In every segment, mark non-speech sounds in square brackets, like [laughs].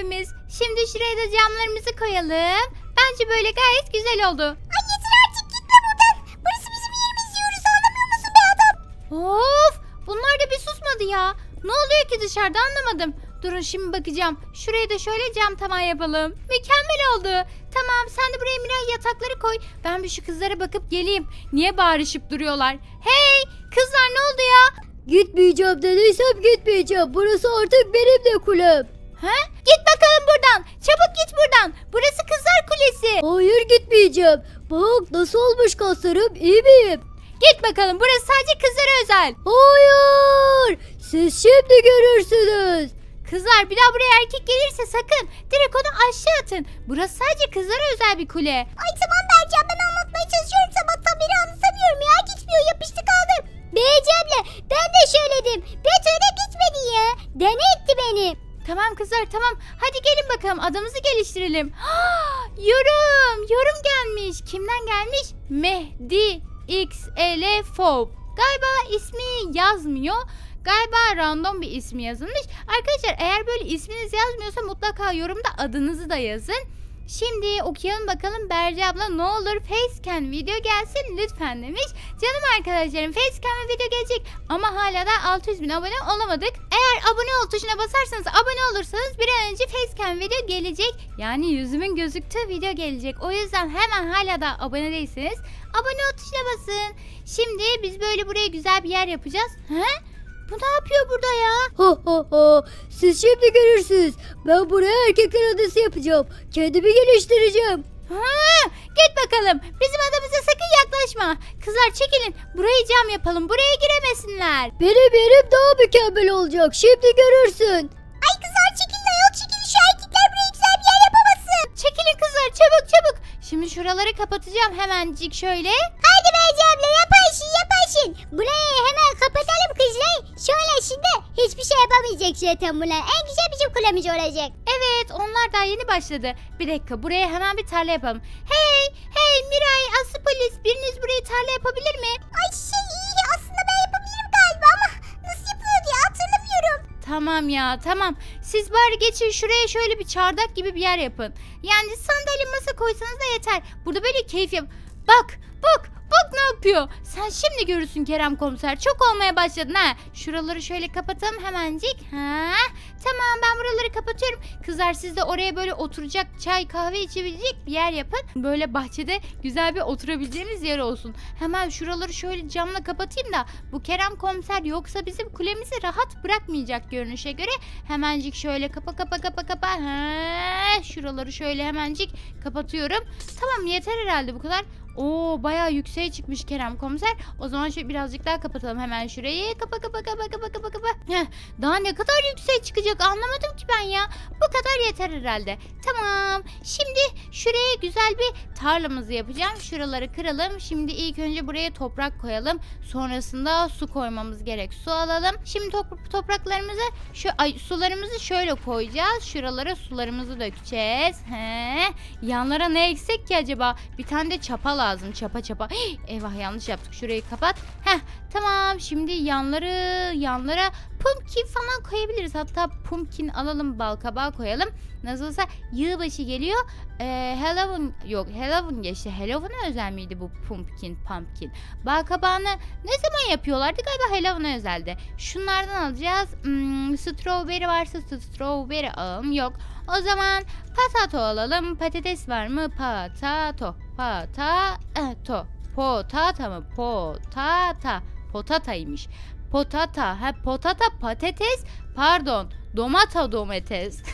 evimiz. Şimdi şuraya da camlarımızı koyalım. Bence böyle gayet güzel oldu. Ay yeter artık gitme buradan. Burası bizim yerimiz diyoruz anlamıyor musun be adam? Of! Bunlar da bir susmadı ya. Ne oluyor ki dışarıda anlamadım. Durun şimdi bakacağım. Şuraya da şöyle cam tavan yapalım. Mükemmel oldu. Tamam sen de buraya Miray yatakları koy. Ben bir şu kızlara bakıp geleyim. Niye bağırışıp duruyorlar? Hey! Kızlar ne oldu ya? Gitmeyeceğim dediysem gitmeyeceğim. Burası artık benim de kulem. Ha? Git bakalım buradan. Çabuk git buradan. Burası Kızlar Kulesi. Hayır gitmeyeceğim. Bak nasıl olmuş kaslarım iyi miyim? Git bakalım. Burası sadece kızlara özel. Hayır. Siz şimdi görürsünüz. Kızlar bir daha buraya erkek gelirse sakın direkt onu aşağı atın. Burası sadece kızlara özel bir kule. Ay tamam Bercan ben anlatmaya çalışıyorum sabahtan beri anlatamıyorum ya gitmiyor yapıştı kaldı. Beyeceğimle ben de söyledim. Beto da gitmedi ya. Dene etti beni. Tamam kızlar tamam. Hadi gelin bakalım adamızı geliştirelim. [gasps] yorum. Yorum gelmiş. Kimden gelmiş? Mehdi X Elefov. Galiba ismi yazmıyor. Galiba random bir ismi yazılmış. Arkadaşlar eğer böyle isminiz yazmıyorsa mutlaka yorumda adınızı da yazın. Şimdi okuyalım bakalım Berce abla ne olur facecam video gelsin lütfen demiş. Canım arkadaşlarım facecam video gelecek ama hala da 600 bin abone olamadık. Eğer abone ol tuşuna basarsanız abone olursanız bir an önce facecam video gelecek. Yani yüzümün gözüktüğü video gelecek. O yüzden hemen hala da abone değilseniz abone ol tuşuna basın. Şimdi biz böyle buraya güzel bir yer yapacağız. He? Bu ne yapıyor burada ya? Ha ha ha. Siz şimdi görürsünüz. Ben buraya erkekler adası yapacağım. Kendimi geliştireceğim. Ha, git bakalım. Bizim adamıza sakın yaklaşma. Kızlar çekilin. Burayı cam yapalım. Buraya giremesinler. Benim yerim daha mükemmel olacak. Şimdi görürsün. Ay kızlar çekilin ayol çekilin şu erkekler buraya güzel bir yer yapamasın. Çekilin kızlar çabuk çabuk. Şimdi şuraları kapatacağım hemencik şöyle. Hadi Beyceğimle yaparsın zaten bunlar. En güzel bizim kulemiz olacak. Evet onlar daha yeni başladı. Bir dakika buraya hemen bir tarla yapalım. Hey hey Miray Aslı polis biriniz burayı tarla yapabilir mi? Ay şey iyi aslında ben yapabilirim galiba ama nasıl yapılıyor diye hatırlamıyorum. Tamam ya tamam. Siz bari geçin şuraya şöyle bir çardak gibi bir yer yapın. Yani sandalye masa koysanız da yeter. Burada böyle keyif yap. Bak ne yapıyor. Sen şimdi görürsün Kerem komiser. Çok olmaya başladın ha. Şuraları şöyle kapatalım hemencik. Ha? Tamam ben buraları kapatıyorum. Kızlar siz de oraya böyle oturacak çay kahve içebilecek bir yer yapın. Böyle bahçede güzel bir oturabileceğiniz yer olsun. Hemen şuraları şöyle camla kapatayım da bu Kerem komiser yoksa bizim kulemizi rahat bırakmayacak görünüşe göre. Hemencik şöyle kapa kapa kapa kapa. Ha, şuraları şöyle hemencik kapatıyorum. Tamam yeter herhalde bu kadar. Oo bayağı yükseğe çıkmış Kerem komiser. O zaman şöyle birazcık daha kapatalım hemen şurayı. Kapa kapa kapa kapa kapa kapa. Daha ne kadar yükseğe çıkacak anlamadım ki ben ya. Bu kadar yeter herhalde. Tamam. Şimdi şuraya güzel bir tarlamızı yapacağım. Şuraları kıralım. Şimdi ilk önce buraya toprak koyalım. Sonrasında su koymamız gerek. Su alalım. Şimdi top- topraklarımızı şu ay sularımızı şöyle koyacağız. Şuralara sularımızı dökeceğiz. He. Yanlara ne eksik ki acaba? Bir tane de çapa lazım. Çapa çapa. Hii, [gasps] eyvah yanlış yaptık. Şurayı kapat. Heh. Tamam. Şimdi yanları yanlara pumpkin falan koyabiliriz. Hatta pumpkin alalım balkabağı koyalım. Nasılsa yılbaşı geliyor. Ee, Halloween yok Halloween geçti. Halloween'a özel miydi bu pumpkin pumpkin? Balkabağını ne zaman yapıyorlardı? Galiba Halloween'a özeldi. Şunlardan alacağız. Hmm, strawberry varsa strawberry alalım. Yok. O zaman patato alalım. Patates var mı? Patato. Patato. Potata mı? Potata. Potataymış. Potata. Ha potata patates. Pardon. Domata domates. [laughs]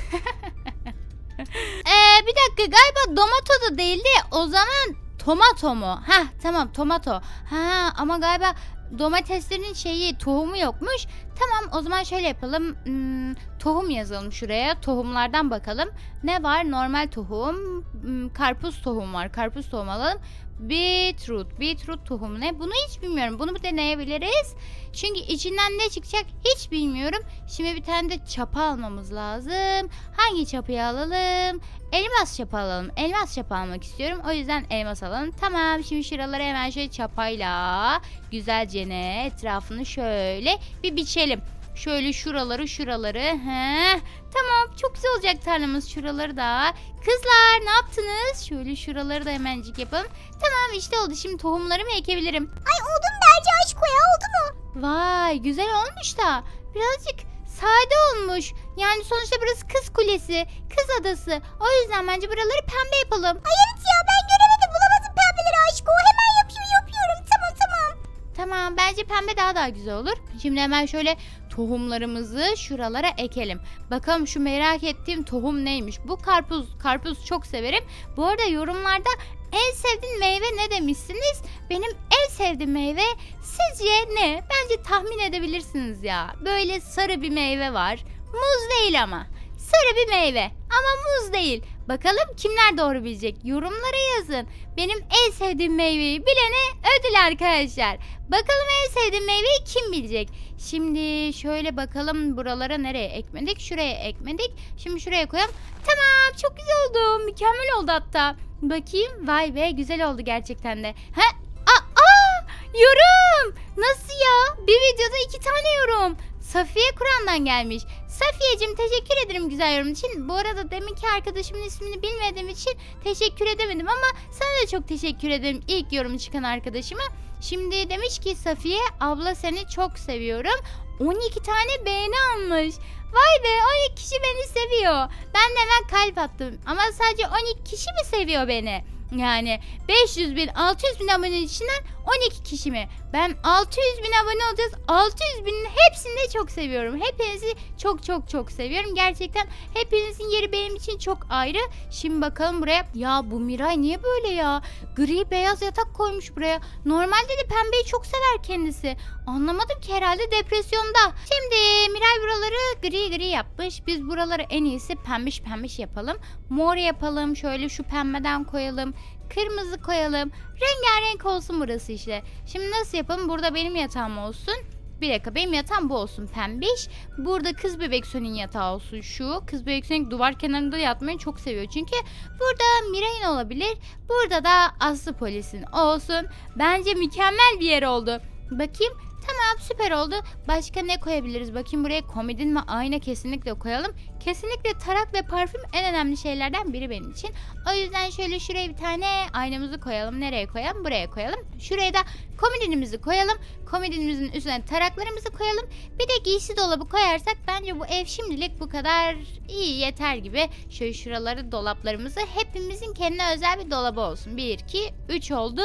Ee, bir dakika galiba domato da değildi. O zaman tomato mu? Ha tamam tomato. Ha ama galiba domateslerin şeyi tohumu yokmuş. Tamam o zaman şöyle yapalım. Hmm, tohum yazalım şuraya. Tohumlardan bakalım. Ne var? Normal tohum. Hmm, karpuz tohum var. Karpuz tohum alalım. Beetroot. Beetroot tohumu ne? Bunu hiç bilmiyorum. Bunu deneyebiliriz. Çünkü içinden ne çıkacak hiç bilmiyorum. Şimdi bir tane de çapa almamız lazım. Hangi çapayı alalım? Elmas çapa alalım. Elmas çapa almak istiyorum. O yüzden elmas alalım. Tamam. Şimdi şuraları hemen şöyle çapayla güzelce ne etrafını şöyle bir biçelim. Şöyle şuraları şuraları. He. Tamam çok güzel olacak. tarlamız şuraları da. Kızlar ne yaptınız? Şöyle şuraları da hemencik yapalım. Tamam işte oldu. Şimdi tohumlarımı ekebilirim. Ay oldu mu Berce aşk ya oldu mu? Vay güzel olmuş da. Birazcık sade olmuş. Yani sonuçta burası kız kulesi, kız adası. O yüzden bence buraları pembe yapalım. Ay evet ya ben göremedim bulamadım pembeleri aşk Hemen yapıyorum yapıyorum tamam tamam. Tamam bence pembe daha daha güzel olur. Şimdi hemen şöyle tohumlarımızı şuralara ekelim. Bakalım şu merak ettiğim tohum neymiş? Bu karpuz. Karpuz çok severim. Bu arada yorumlarda en sevdiğin meyve ne demişsiniz? Benim en sevdiğim meyve sizce ne? Bence tahmin edebilirsiniz ya. Böyle sarı bir meyve var. Muz değil ama. Sarı bir meyve ama muz değil. Bakalım kimler doğru bilecek? Yorumlara yazın. Benim en sevdiğim meyveyi bilene ödül arkadaşlar. Bakalım en sevdiğim meyveyi kim bilecek? Şimdi şöyle bakalım buralara nereye ekmedik? Şuraya ekmedik. Şimdi şuraya koyalım. Tamam çok güzel oldu. Mükemmel oldu hatta. Bakayım. Vay be güzel oldu gerçekten de. Ha? Aa, aa, yorum. Nasıl ya? Bir videoda iki tane yorum. Safiye Kur'an'dan gelmiş. Safiyeciğim teşekkür ederim güzel yorum için. Bu arada deminki arkadaşımın ismini bilmediğim için teşekkür edemedim ama sana da çok teşekkür ederim ilk yorum çıkan arkadaşıma. Şimdi demiş ki Safiye abla seni çok seviyorum. 12 tane beğeni almış. Vay be 12 kişi beni seviyor. Ben de hemen kalp attım. Ama sadece 12 kişi mi seviyor beni? Yani 500 bin 600 bin abone içinden 12 kişi mi? Ben 600 bin abone olacağız. 600 binin hepsini de çok seviyorum. Hepinizi çok çok çok seviyorum. Gerçekten hepinizin yeri benim için çok ayrı. Şimdi bakalım buraya. Ya bu Miray niye böyle ya? Gri beyaz yatak koymuş buraya. Normalde de pembeyi çok sever kendisi. Anlamadım ki herhalde depresyonda. Şimdi Miray buraları gri gri yapmış. Biz buraları en iyisi pembiş pembiş yapalım. Mor yapalım. Şöyle şu pembeden koyalım. Kırmızı koyalım. Rengarenk olsun burası işte. Şimdi nasıl yapalım? Burada benim yatağım olsun. Bir dakika benim yatağım bu olsun pembiş. Burada kız bebek Sönük'ün yatağı olsun şu. Kız bebek Sönük duvar kenarında yatmayı çok seviyor. Çünkü burada Miray'ın olabilir. Burada da Aslı polisin olsun. Bence mükemmel bir yer oldu. Bakayım. Tamam süper oldu. Başka ne koyabiliriz? Bakayım buraya komodin mi ayna kesinlikle koyalım. Kesinlikle tarak ve parfüm en önemli şeylerden biri benim için. O yüzden şöyle şuraya bir tane aynamızı koyalım. Nereye koyalım? Buraya koyalım. Şuraya da komodinimizi koyalım. Komodinimizin üstüne taraklarımızı koyalım. Bir de giysi dolabı koyarsak bence bu ev şimdilik bu kadar iyi yeter gibi. Şöyle şuraları dolaplarımızı hepimizin kendine özel bir dolabı olsun. 1, 2, 3 oldu.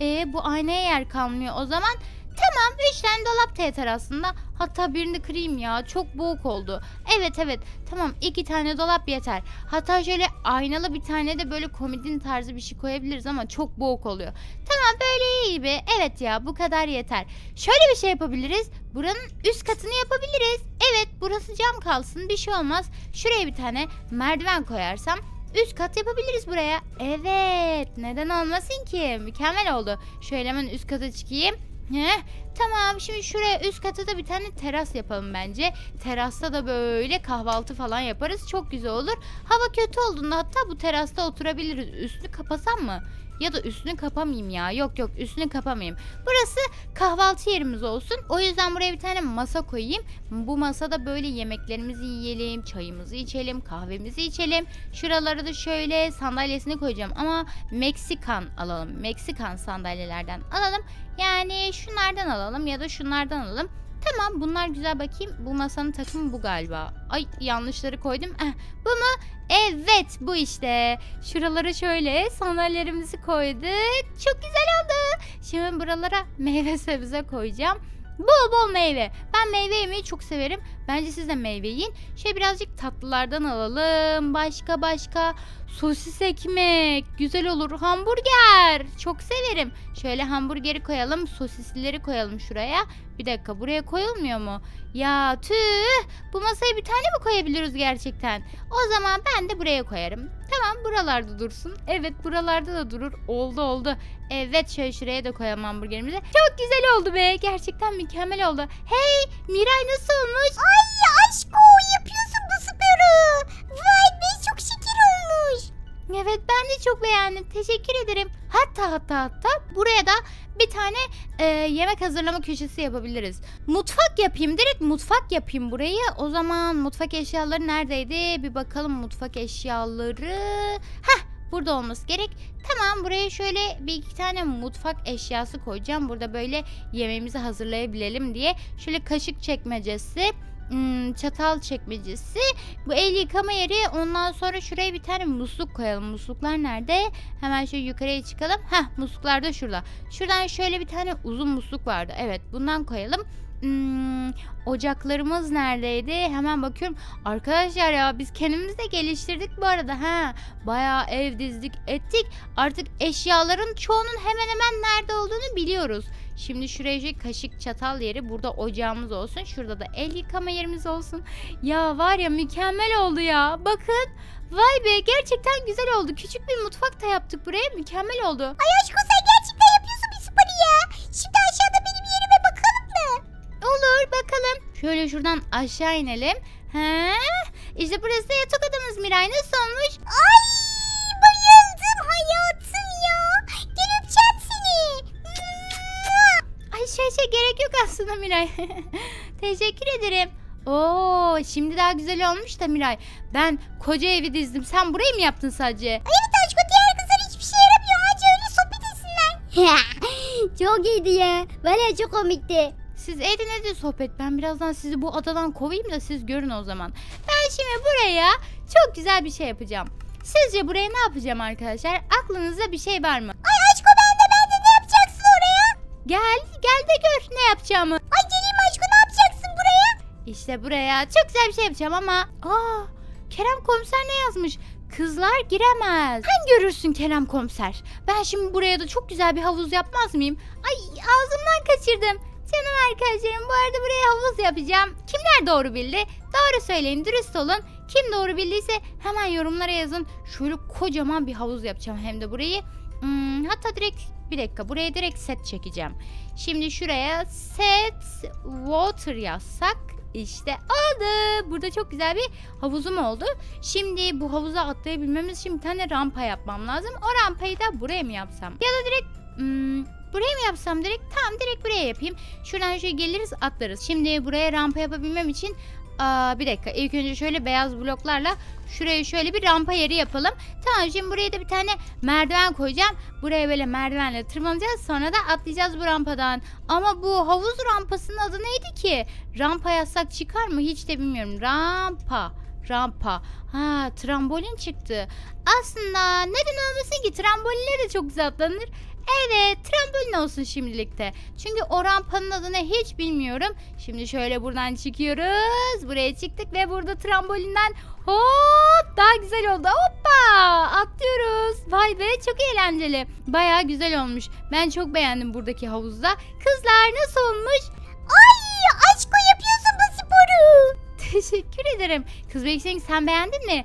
Ee, bu aynaya yer kalmıyor o zaman. Tamam 3 tane dolap da yeter aslında. Hatta birini kırayım ya. Çok boğuk oldu. Evet evet. Tamam iki tane dolap yeter. Hatta şöyle aynalı bir tane de böyle komodin tarzı bir şey koyabiliriz ama çok boğuk oluyor. Tamam böyle iyi gibi. Evet ya bu kadar yeter. Şöyle bir şey yapabiliriz. Buranın üst katını yapabiliriz. Evet burası cam kalsın bir şey olmaz. Şuraya bir tane merdiven koyarsam üst kat yapabiliriz buraya. Evet neden olmasın ki? Mükemmel oldu. Şöyle hemen üst kata çıkayım. Heh, tamam şimdi şuraya üst kata da bir tane teras yapalım bence. Terasta da böyle kahvaltı falan yaparız. Çok güzel olur. Hava kötü olduğunda hatta bu terasta oturabiliriz. Üstünü kapasam mı? Ya da üstünü kapamayayım ya. Yok yok üstünü kapamayayım. Burası kahvaltı yerimiz olsun. O yüzden buraya bir tane masa koyayım. Bu masada böyle yemeklerimizi yiyelim, çayımızı içelim, kahvemizi içelim. Şuralara da şöyle sandalyesini koyacağım ama Meksikan alalım. Meksikan sandalyelerden alalım. Yani şunlardan alalım ya da şunlardan alalım. Tamam bunlar güzel bakayım. Bu masanın takımı bu galiba. Ay yanlışları koydum. Eh, bu mu? Evet bu işte. Şuralara şöyle sandalyelerimizi koyduk. Çok güzel oldu. Şimdi buralara meyve sebze koyacağım. Bol bol meyve. Ben meyve yemeyi çok severim. Bence siz de meyve yiyin. Şöyle birazcık tatlılardan alalım. Başka başka. Sosis ekmek. Güzel olur. Hamburger. Çok severim. Şöyle hamburgeri koyalım. Sosislileri koyalım şuraya. Bir dakika buraya koyulmuyor mu? Ya tüh. Bu masaya bir tane mi koyabiliriz gerçekten? O zaman ben de buraya koyarım. Tamam buralarda dursun. Evet buralarda da durur. Oldu oldu. Evet şöyle şuraya da koyalım hamburgerimizi. Çok güzel oldu be. Gerçekten mükemmel oldu. Hey Miray nasıl olmuş? Ay aşko yapıyorsun bu sporu. Vay be çok şeker olmuş. Evet ben de çok beğendim. Teşekkür ederim. Hatta hatta hatta buraya da bir tane e, yemek hazırlama köşesi yapabiliriz. Mutfak yapayım. Direkt mutfak yapayım burayı. O zaman mutfak eşyaları neredeydi? Bir bakalım mutfak eşyaları. Heh burada olması gerek. Tamam buraya şöyle bir iki tane mutfak eşyası koyacağım. Burada böyle yemeğimizi hazırlayabilelim diye. Şöyle kaşık çekmecesi. Hmm, çatal çekmecesi bu el yıkama yeri ondan sonra şuraya bir tane musluk koyalım. Musluklar nerede? Hemen şöyle yukarıya çıkalım. Heh musluklar da şurada. Şuradan şöyle bir tane uzun musluk vardı. Evet bundan koyalım. Hmm, ocaklarımız neredeydi? Hemen bakıyorum. Arkadaşlar ya biz kendimiz de geliştirdik bu arada. Ha, bayağı ev dizdik ettik. Artık eşyaların çoğunun hemen hemen nerede olduğunu biliyoruz. Şimdi şuraya şu kaşık çatal yeri burada ocağımız olsun. Şurada da el yıkama yerimiz olsun. Ya var ya mükemmel oldu ya. Bakın. Vay be gerçekten güzel oldu. Küçük bir mutfak da yaptık buraya. Mükemmel oldu. Ay aşkım sen gerçekten yapıyorsun bir sporu ya. Şimdi aşağıda benim yerime bakalım mı? Olur bakalım. Şöyle şuradan aşağı inelim. He? İşte burası da yatak odamız Miray. Nasıl olmuş? Ay gerek yok aslında Miray. [laughs] Teşekkür ederim. Oo, şimdi daha güzel olmuş da Miray. Ben koca evi dizdim. Sen burayı mı yaptın sadece? Evet aşkım diğer kızlar hiçbir şey yaramıyor. Anca öyle sohbet etsinler. [laughs] Çok iyiydi ya. Valla çok komikti. Siz edin edin sohbet. Ben birazdan sizi bu adadan kovayım da siz görün o zaman. Ben şimdi buraya çok güzel bir şey yapacağım. Sizce buraya ne yapacağım arkadaşlar? Aklınızda bir şey var mı? Gel, gel de gör ne yapacağımı. Ay geleyim aşkım ne yapacaksın buraya? İşte buraya çok güzel bir şey yapacağım ama... Aa, Kerem komiser ne yazmış? Kızlar giremez. Sen görürsün Kerem komiser. Ben şimdi buraya da çok güzel bir havuz yapmaz mıyım? Ay ağzımdan kaçırdım. Canım arkadaşlarım bu arada buraya havuz yapacağım. Kimler doğru bildi? Doğru söyleyin dürüst olun. Kim doğru bildiyse hemen yorumlara yazın. Şöyle kocaman bir havuz yapacağım hem de burayı. Hmm, hatta direkt bir dakika buraya direkt set çekeceğim. Şimdi şuraya set water yazsak işte oldu. Burada çok güzel bir havuzum oldu. Şimdi bu havuza atlayabilmemiz için bir tane rampa yapmam lazım. O rampayı da buraya mı yapsam? Ya da direkt hmm, buraya mı yapsam direkt? Tamam direkt buraya yapayım. Şuradan şöyle geliriz atlarız. Şimdi buraya rampa yapabilmem için aa, bir dakika ilk önce şöyle beyaz bloklarla şuraya şöyle bir rampa yeri yapalım. Tamam şimdi buraya da bir tane merdiven koyacağım. Buraya böyle merdivenle tırmanacağız. Sonra da atlayacağız bu rampadan. Ama bu havuz rampasının adı neydi ki? Rampa yazsak çıkar mı? Hiç de bilmiyorum. Rampa. Rampa. Ha trambolin çıktı. Aslında neden olmasın ki? Trambolinle de çok güzel atlanır. Evet trambolin olsun şimdilikte. Çünkü o rampanın adını hiç bilmiyorum. Şimdi şöyle buradan çıkıyoruz. Buraya çıktık ve burada trambolinden hop daha güzel oldu. Hoppa atlıyoruz. Vay be çok eğlenceli. Baya güzel olmuş. Ben çok beğendim buradaki havuzda. Kızlar nasıl olmuş? Ay aşkım yapıyorsun bu sporu. [laughs] Teşekkür ederim. Kız Beksin sen beğendin mi?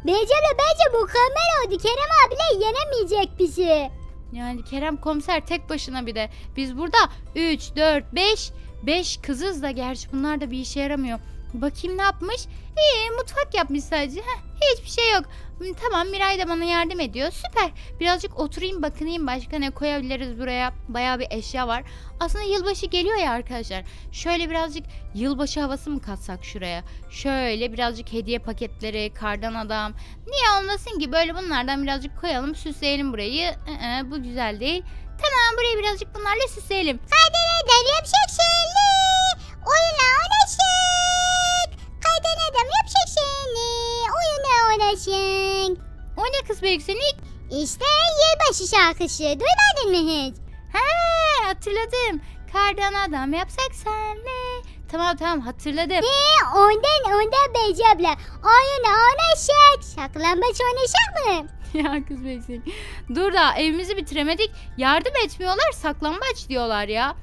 Bence mükemmel oldu. Kerem abiyle yenemeyecek bizi. Yani Kerem komiser tek başına bir de. Biz burada 3, 4, 5, 5 kızız da gerçi bunlar da bir işe yaramıyor. Bakayım ne yapmış? İyi mutfak yapmış sadece. Heh, hiçbir şey yok. Hmm, Tamam Miray da bana yardım ediyor. Süper. Birazcık oturayım bakınayım başka ne koyabiliriz buraya. Bayağı bir eşya var. Aslında yılbaşı geliyor ya arkadaşlar. Şöyle birazcık yılbaşı havası mı katsak şuraya? Şöyle birazcık hediye paketleri, kardan adam. Niye olmasın ki? Böyle bunlardan birazcık koyalım, süsleyelim burayı. Ee, bu güzel değil. Tamam burayı birazcık bunlarla süsleyelim. Hadi neden yapacak şeyli. Oyuna uğraşık. Kaydan adam yapacak şeyli. Oyuna uğraşık. O ne kız büyük senik? İşte yılbaşı şarkısı. Duymadın mı hiç? He hatırladım. Kardan adam yapsak senle. Tamam tamam hatırladım. Ee, ondan ondan Beyci abla. Oyuna uğraşık. Saklambaç oynayacak mı? [laughs] ya kız büyük senik. Dur da evimizi bitiremedik. Yardım etmiyorlar saklambaç diyorlar ya.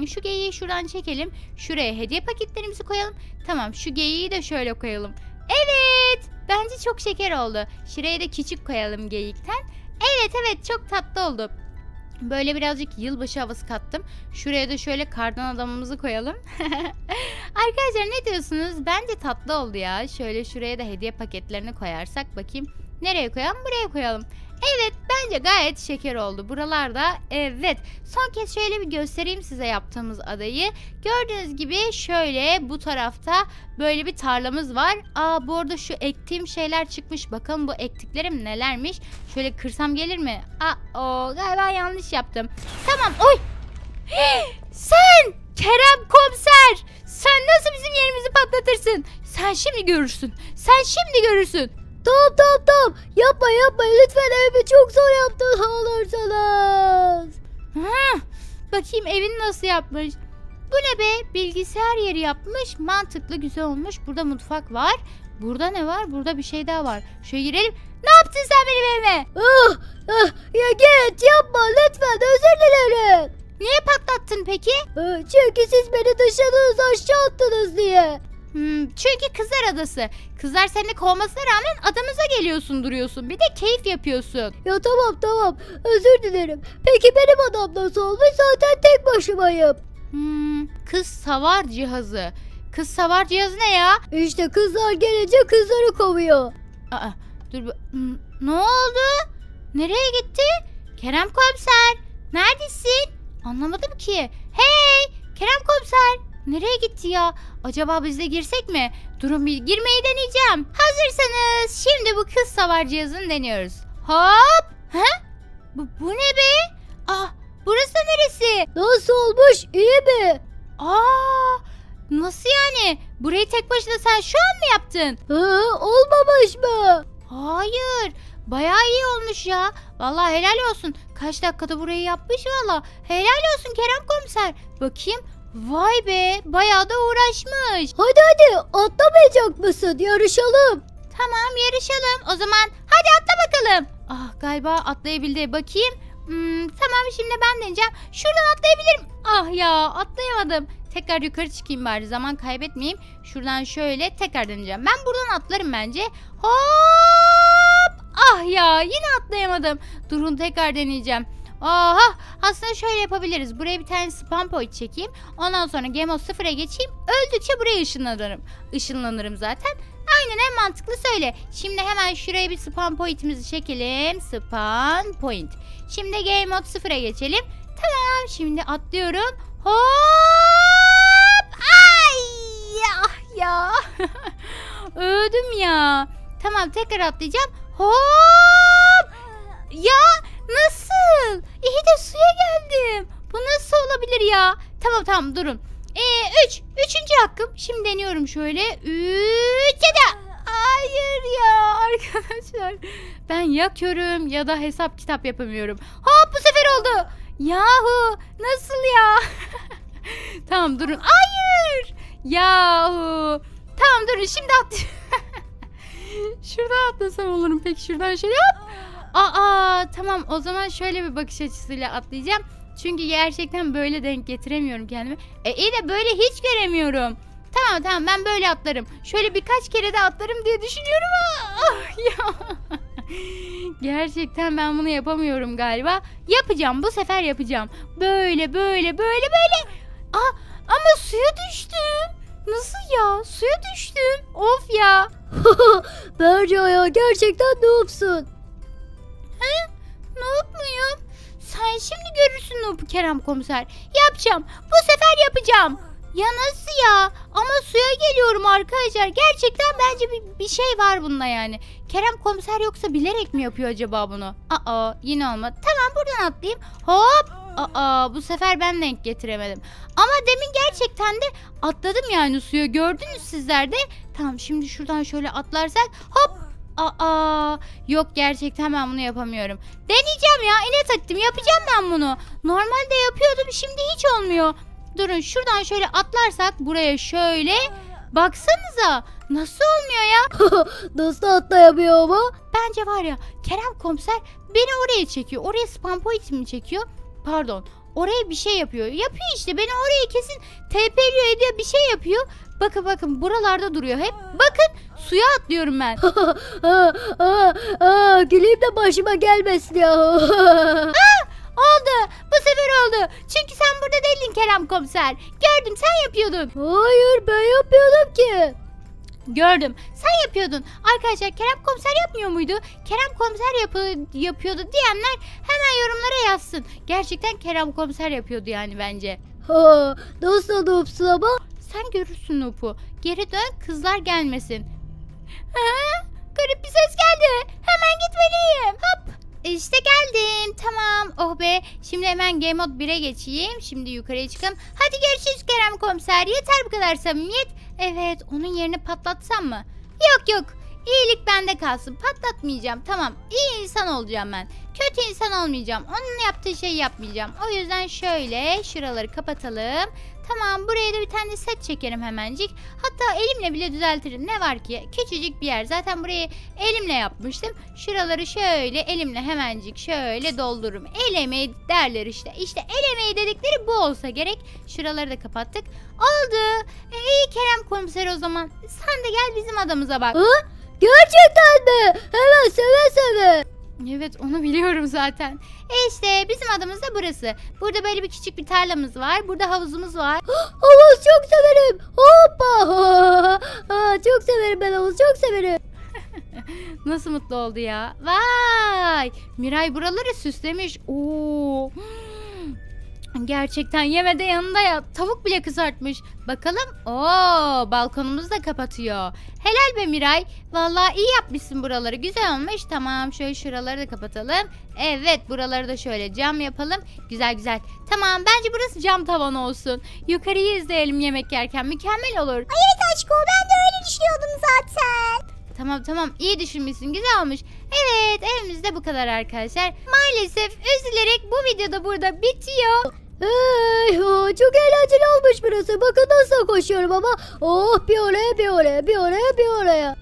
Hmm, şu geyiği şuradan çekelim. Şuraya hediye paketlerimizi koyalım. Tamam şu geyiği de şöyle koyalım. Evet. Bence çok şeker oldu. Şuraya da küçük koyalım geyikten. Evet evet çok tatlı oldu. Böyle birazcık yılbaşı havası kattım. Şuraya da şöyle kardan adamımızı koyalım. [laughs] Arkadaşlar ne diyorsunuz? Bence tatlı oldu ya. Şöyle şuraya da hediye paketlerini koyarsak bakayım. Nereye koyalım? Buraya koyalım. Evet bence gayet şeker oldu. Buralarda evet. Son kez şöyle bir göstereyim size yaptığımız adayı. Gördüğünüz gibi şöyle bu tarafta böyle bir tarlamız var. Aa bu arada şu ektiğim şeyler çıkmış. Bakalım bu ektiklerim nelermiş. Şöyle kırsam gelir mi? Aa o galiba yanlış yaptım. Tamam oy. [gasps] Sen Kerem komiser. Sen nasıl bizim yerimizi patlatırsın? Sen şimdi görürsün. Sen şimdi görürsün. Tamam tamam tamam. Yapma yapma lütfen evimi çok zor yaptın olursanız. Ha, bakayım evini nasıl yapmış. Bu ne be? Bilgisayar yeri yapmış. Mantıklı güzel olmuş. Burada mutfak var. Burada ne var? Burada bir şey daha var. Şöyle girelim. Ne yaptın sen benim evime? Ah, ah, ya git yapma lütfen özür dilerim. Niye patlattın peki? Ah, Çünkü siz beni dışarınız aşağı attınız diye. Hmm, çünkü kızlar adası. Kızlar seni kovmasına rağmen adamıza geliyorsun duruyorsun. Bir de keyif yapıyorsun. Ya tamam tamam özür dilerim. Peki benim adam nasıl olmuş zaten tek başımayım. Hmm, kız savar cihazı. Kız savar cihazı ne ya? İşte kızlar gelince kızları kovuyor. Aa, dur Hmm, ne oldu? Nereye gitti? Kerem komiser, neredesin? Anlamadım ki. Hey, Kerem komiser, nereye gitti ya? Acaba biz de girsek mi? Durun bir girmeyi deneyeceğim. Hazırsanız şimdi bu kız savar cihazını deniyoruz. Hop! Ha? Bu, bu ne be? Ah, burası neresi? Nasıl olmuş iyi mi? Aa, nasıl yani? Burayı tek başına sen şu an mı yaptın? Ha, olmamış mı? Hayır. Bayağı iyi olmuş ya. Vallahi helal olsun. Kaç dakikada burayı yapmış valla. Helal olsun Kerem komiser. Bakayım. Vay be. Bayağı da uğraşmış. Hadi hadi atlamayacak mısın yarışalım. Tamam yarışalım. O zaman hadi atla bakalım. Ah galiba atlayabildi. Bakayım. Hmm, tamam şimdi ben deneyeceğim. Şuradan atlayabilirim. Ah ya atlayamadım. Tekrar yukarı çıkayım bari zaman kaybetmeyeyim. Şuradan şöyle tekrar deneyeceğim. Ben buradan atlarım bence. Hop! Ah ya yine atlayamadım. Durun tekrar deneyeceğim. Aha aslında şöyle yapabiliriz. Buraya bir tane spam point çekeyim. Ondan sonra Game mode 0'a geçeyim. Öldükçe buraya ışınlanırım. Işınlanırım zaten. Aynen en mantıklı söyle. Şimdi hemen şuraya bir spam pointimizi çekelim. Spam point. Şimdi game mode 0'a geçelim. Tamam şimdi atlıyorum. Hop! Ay! Ah ya. [laughs] Öldüm ya. Tamam tekrar atlayacağım. Hop! Ya nasıl? İyi de suya geldim. Bu nasıl olabilir ya? Tamam tamam durun. Ee, üç. Üçüncü hakkım. Şimdi deniyorum şöyle. Üç ya da. Hayır ya [laughs] arkadaşlar. Ben ya körüm ya da hesap kitap yapamıyorum. Hop bu sefer oldu. Yahu nasıl ya? [laughs] tamam durun. Hayır. Yahu. Tamam durun şimdi at. [laughs] Şuradan atlasam olurum peki şuradan şöyle hop. Aa tamam o zaman şöyle bir bakış açısıyla atlayacağım. Çünkü gerçekten böyle denk getiremiyorum kendimi. E iyi de böyle hiç göremiyorum. Tamam tamam ben böyle atlarım. Şöyle birkaç kere de atlarım diye düşünüyorum. Ah, [laughs] ya. Gerçekten ben bunu yapamıyorum galiba. Yapacağım bu sefer yapacağım. Böyle böyle böyle böyle. Aa, ama suya düştüm. Nasıl ya? Suya düştüm. Of ya. [laughs] Berca ya gerçekten noobsun. Noob muyum? Sen şimdi görürsün Noob'u Kerem komiser. Yapacağım. Bu sefer yapacağım. Ya nasıl ya? Ama suya geliyorum arkadaşlar. Gerçekten bence bir, bir şey var bunda yani. Kerem komiser yoksa bilerek mi yapıyor acaba bunu? Aa yine olmadı. Tamam buradan atlayayım. Hop. Aa bu sefer ben denk getiremedim. Ama demin gerçekten de atladım yani suya. Gördünüz sizler de. Tamam şimdi şuradan şöyle atlarsak hop. Aa yok gerçekten ben bunu yapamıyorum. Deneyeceğim ya inat ettim yapacağım ben bunu. Normalde yapıyordum şimdi hiç olmuyor. Durun şuradan şöyle atlarsak buraya şöyle. Baksanıza nasıl olmuyor ya? [laughs] Nasıl atlayamıyor ama? Bence var ya Kerem komiser beni oraya çekiyor. Oraya spam pointimi çekiyor. Pardon oraya bir şey yapıyor. Yapıyor işte beni oraya kesin TP'liyor ediyor bir şey yapıyor. Bakın bakın buralarda duruyor hep. Bakın suya atlıyorum ben. [laughs] Aa, aa, aa, güleyim de başıma gelmesin ya. [laughs] Oldu. Bu sefer oldu. Çünkü sen burada değildin Kerem komiser. Gördüm sen yapıyordun. Hayır ben yapıyordum ki. Gördüm. Sen yapıyordun. Arkadaşlar Kerem komiser yapmıyor muydu? Kerem komiser yapı- yapıyordu diyenler hemen yorumlara yazsın. Gerçekten Kerem komiser yapıyordu yani bence. Ha, nasıl noobsun ama? Sen görürsün Nup'u. Geri dön kızlar gelmesin. Ha? Garip bir ses geldi. Hemen gitmeliyim. Hop. İşte geldim. Tamam. Oh be. Şimdi hemen Game Mode 1'e geçeyim. Şimdi yukarıya çıkalım. Hadi görüşürüz Kerem komiser. Yeter bu kadar samimiyet. Evet. Onun yerini patlatsam mı? Yok yok. İyilik bende kalsın. Patlatmayacağım. Tamam. İyi insan olacağım ben. Kötü insan olmayacağım. Onun yaptığı şeyi yapmayacağım. O yüzden şöyle şuraları kapatalım. Tamam buraya da bir tane set çekerim hemencik. Hatta elimle bile düzeltirim. Ne var ki? Küçücük bir yer. Zaten burayı elimle yapmıştım. Şuraları şöyle elimle hemencik şöyle doldururum. El derler işte. İşte el dedikleri bu olsa gerek. Şuraları da kapattık. Oldu. E, iyi Kerem komiser o zaman. Sen de gel bizim adamıza bak. Ha? Gerçekten mi? Hemen seve seve. Evet onu biliyorum zaten. E işte bizim adımız da burası. Burada böyle bir küçük bir tarlamız var. Burada havuzumuz var. [gasps] Havuz çok severim. Hoppa. [laughs] Çok severim ben havuz çok severim. [laughs] Nasıl mutlu oldu ya. Vay! Miray buraları süslemiş. Oo. Gerçekten yemede yanında ya. Tavuk bile kızartmış. Bakalım. Oo, balkonumuzu da kapatıyor. Helal be Miray. Vallahi iyi yapmışsın buraları. Güzel olmuş. Tamam şöyle şuraları da kapatalım. Evet buraları da şöyle cam yapalım. Güzel güzel. Tamam bence burası cam tavan olsun. Yukarıyı izleyelim yemek yerken. Mükemmel olur. Ay evet aşkım ben de öyle düşünüyordum zaten. Tamam tamam iyi düşünmüşsün güzel olmuş. Evet evimizde bu kadar arkadaşlar. Maalesef üzülerek bu videoda burada bitiyor. Hey, ha, çok eğlenceli olmuş burası. Bakın nasıl koşuyorum ama. Oh bir oraya bir oraya bir oraya bir oraya.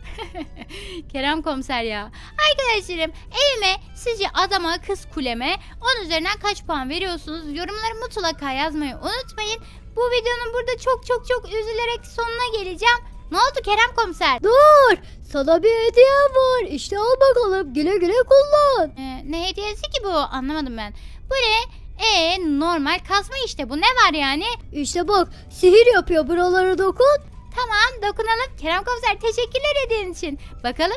[laughs] Kerem komiser ya. Arkadaşlarım evime sizce adama kız kuleme 10 üzerinden kaç puan veriyorsunuz? Yorumları mutlaka yazmayı unutmayın. Bu videonun burada çok çok çok üzülerek sonuna geleceğim. Ne oldu Kerem komiser? Dur sana bir hediyem var. İşte al bakalım güle güle kullan. Ee, ne hediyesi ki bu? Anlamadım ben. Bu ne? E normal kazma işte bu ne var yani? İşte bak sihir yapıyor buraları dokun. Tamam dokunalım. Kerem komiser teşekkürler hediyen için. Bakalım.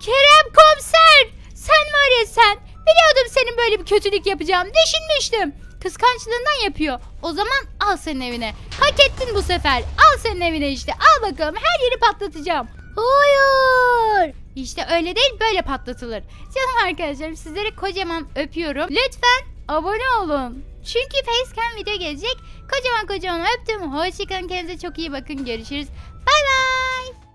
Kerem komiser! Sen var ya sen. Biliyordum senin böyle bir kötülük yapacağını. Düşünmüştüm. Kıskançlığından yapıyor. O zaman al senin evine. Hak ettin bu sefer. Al senin evine işte. Al bakalım her yeri patlatacağım. Hayır. İşte öyle değil böyle patlatılır. Canım arkadaşlarım sizleri kocaman öpüyorum. Lütfen abone olun. Çünkü facecam video gelecek. Kocaman kocaman öptüm. Hoşçakalın kendinize çok iyi bakın. Görüşürüz. Bay bay.